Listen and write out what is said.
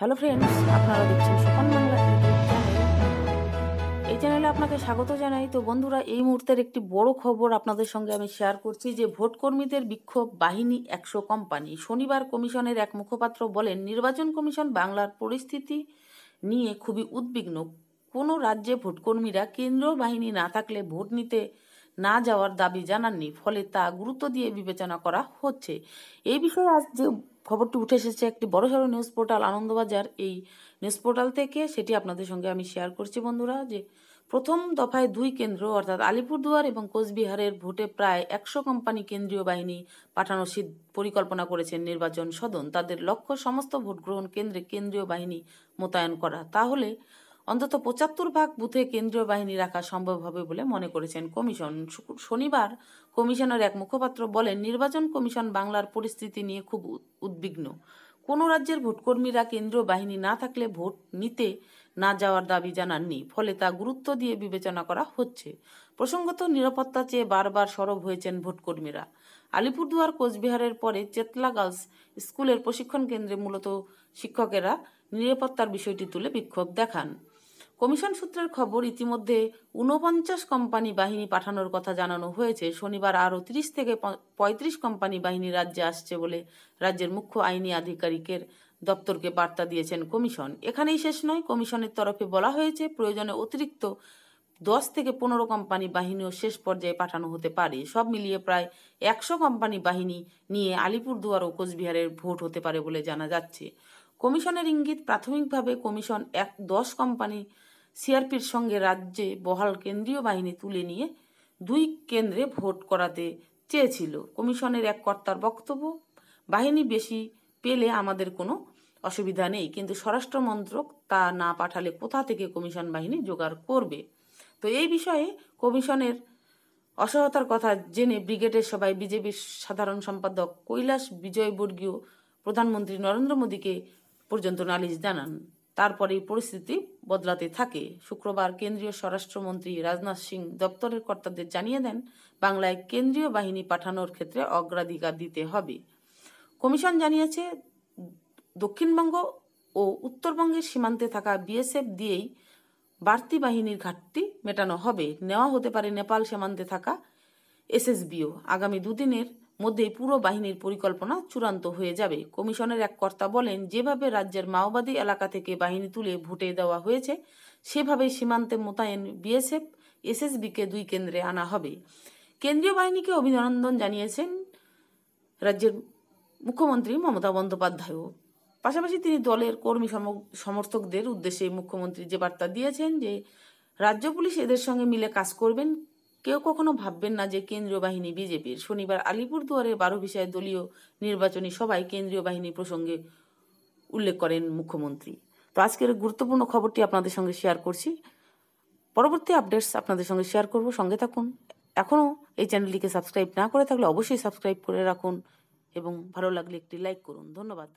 Hello friends আপনারা দেখছেন সোপান বাংলা এই চ্যানেলে আপনাকে স্বাগত জানাই। তো বন্ধুরা, এই মুহূর্তের একটি বড় খবর আপনাদের সঙ্গে আমি শেয়ার করছি যে ভোটকর্মীদের বিক্ষোভ বাহিনী একশো কোম্পানি শনিবার কমিশনের এক মুখপাত্র বলেন, নির্বাচন কমিশন বাংলার পরিস্থিতি নিয়ে খুবই উদ্বিগ্ন। কোনো রাজ্যে ভোটকর্মীরা কেন্দ্র বাহিনী না থাকলে ভোট নিতে না যাওয়ার দাবি জানাননি, ফলে তা গুরুত্ব দিয়ে বিবেচনা করা হচ্ছে। এই বিষয়ে আজ যে খবরটি উঠে এসেছে, একটি বড়সড় নিউজ পোর্টাল আনন্দবাজার, এই নিউজ পোর্টাল থেকে সেটি আপনাদের সঙ্গে আমি শেয়ার করছি বন্ধুরা, যে প্রথম দফায় দুই কেন্দ্র, অর্থাৎ আলিপুরদুয়ার এবং কোচবিহারের ভোটে প্রায় একশো কোম্পানি কেন্দ্রীয় বাহিনী পাঠানোর পরিকল্পনা করেছেন নির্বাচন সদন। তাদের লক্ষ্য সমস্ত ভোট গ্রহণ কেন্দ্রে কেন্দ্রীয় বাহিনী মোতায়েন করা। তাহলে অন্তত পঁচাত্তর ভাগ বুথে কেন্দ্রীয় বাহিনী রাখা সম্ভব হবে বলে মনে করেছেন কমিশন। শনিবার কমিশনের এক মুখপাত্র বলেন, নির্বাচন কমিশন বাংলার পরিস্থিতি নিয়ে খুব উদ্বিগ্ন। কোনো রাজ্যের ভোটকর্মীরা কেন্দ্রীয় বাহিনী না থাকলে ভোট নিতে না যাওয়ার দাবি জানাননি, ফলে তা গুরুত্ব দিয়ে বিবেচনা করা হচ্ছে। প্রসঙ্গত, নিরাপত্তা চেয়ে বারবার সরব হয়েছেন ভোটকর্মীরা। আলিপুরদুয়ার, কোচবিহারের পরে চেতলা গার্লস স্কুলের প্রশিক্ষণ কেন্দ্রে মূলত শিক্ষকেরা নিরাপত্তার বিষয়টি তুলে বিক্ষোভ দেখান। কমিশন সূত্রের খবর, ইতিমধ্যে ঊনপঞ্চাশ কোম্পানি বাহিনী পাঠানোর কথা জানানো হয়েছে। শনিবার আরও তিরিশ থেকে পঁয়ত্রিশ কোম্পানি বাহিনী রাজ্যে আসছে বলে রাজ্যের মুখ্য আইনি আধিকারিকের দপ্তরকে বার্তা দিয়েছেন কমিশন। এখানেই শেষ নয়, কমিশনের তরফে বলা হয়েছে, প্রয়োজনে অতিরিক্ত দশ থেকে পনেরো কোম্পানি বাহিনীও শেষ পর্যায়ে পাঠানো হতে পারে। সব মিলিয়ে প্রায় একশো কোম্পানি বাহিনী নিয়ে আলিপুরদুয়ার ও কোচবিহারের ভোট হতে পারে বলে জানা যাচ্ছে। কমিশনের ইঙ্গিত প্রাথমিকভাবে কমিশন এক, দশ কোম্পানি সিআরপির সঙ্গে রাজ্যে বহাল কেন্দ্রীয় বাহিনী তুলে নিয়ে দুই কেন্দ্রে ভোট করাতে চেয়েছিল। কমিশনের এক কর্তার বক্তব্য, বাহিনী বেশি পেলে আমাদের কোনো অসুবিধা নেই, কিন্তু স্বরাষ্ট্র মন্ত্রক তা না পাঠালে কোথা থেকে কমিশন বাহিনী জোগাড় করবে? তো এই বিষয়ে কমিশনের অসহায়তার কথা জেনে ব্রিগেডের সবাই বিজেপির সাধারণ সম্পাদক কৈলাস বিজয়বর্গীয় প্রধানমন্ত্রী নরেন্দ্র মোদীকে পর্যন্ত নালিশ জানান। তারপরেই পরিস্থিতি বদলাতে থাকে। শুক্রবার কেন্দ্রীয় স্বরাষ্ট্রমন্ত্রী রাজনাথ সিং দপ্তরের কর্তাদের জানিয়ে দেন, বাংলায় কেন্দ্রীয় বাহিনী পাঠানোর ক্ষেত্রে অগ্রাধিকার দিতে হবে। কমিশন জানিয়েছে, দক্ষিণবঙ্গ ও উত্তরবঙ্গের সীমান্তে থাকা বিএসএফ দিয়েই বাড়তি বাহিনীর ঘাটতি মেটানো হবে। নেওয়া হতে পারে নেপাল সীমান্তে থাকা এসএসবিও। আগামী দুদিনের মধ্যেই পুরো বাহিনীর পরিকল্পনা চূড়ান্ত হয়ে যাবে। কমিশনের এক কর্তা বলেন, যেভাবে রাজ্যের মাওবাদী এলাকা থেকে বাহিনী তুলে ভোটে দেওয়া হয়েছে, সেভাবেই সীমান্তে মোতায়েন বিএসএফ, এসএসবিকে দুই কেন্দ্রে আনা হবে। কেন্দ্রীয় বাহিনীকে অভিনন্দন জানিয়েছেন রাজ্যের মুখ্যমন্ত্রী মমতা বন্দ্যোপাধ্যায়ও। পাশাপাশি তিনি দলের কর্মী সম- সমর্থকদের উদ্দেশ্যে মুখ্যমন্ত্রী যে বার্তা দিয়েছেন যে, রাজ্য পুলিশ এদের সঙ্গে মিলে কাজ করবেন কেউ কখনো ভাববেন না যে কেন্দ্রীয় বাহিনী বিজেপির। শনিবার আলিপুরদুয়ারের বারো বিষয়ে দলীয় নির্বাচনী সভায় কেন্দ্রীয় বাহিনী প্রসঙ্গে উল্লেখ করেন মুখ্যমন্ত্রী। তো আজকের গুরুত্বপূর্ণ খবরটি আপনাদের সঙ্গে শেয়ার করছি। পরবর্তী আপডেটস আপনাদের সঙ্গে শেয়ার করব। সঙ্গে থাকুন। এখনও এই চ্যানেলটিকে সাবস্ক্রাইব না করে থাকলে অবশ্যই সাবস্ক্রাইব করে রাখুন এবং ভালো লাগলে একটি লাইক করুন। ধন্যবাদ।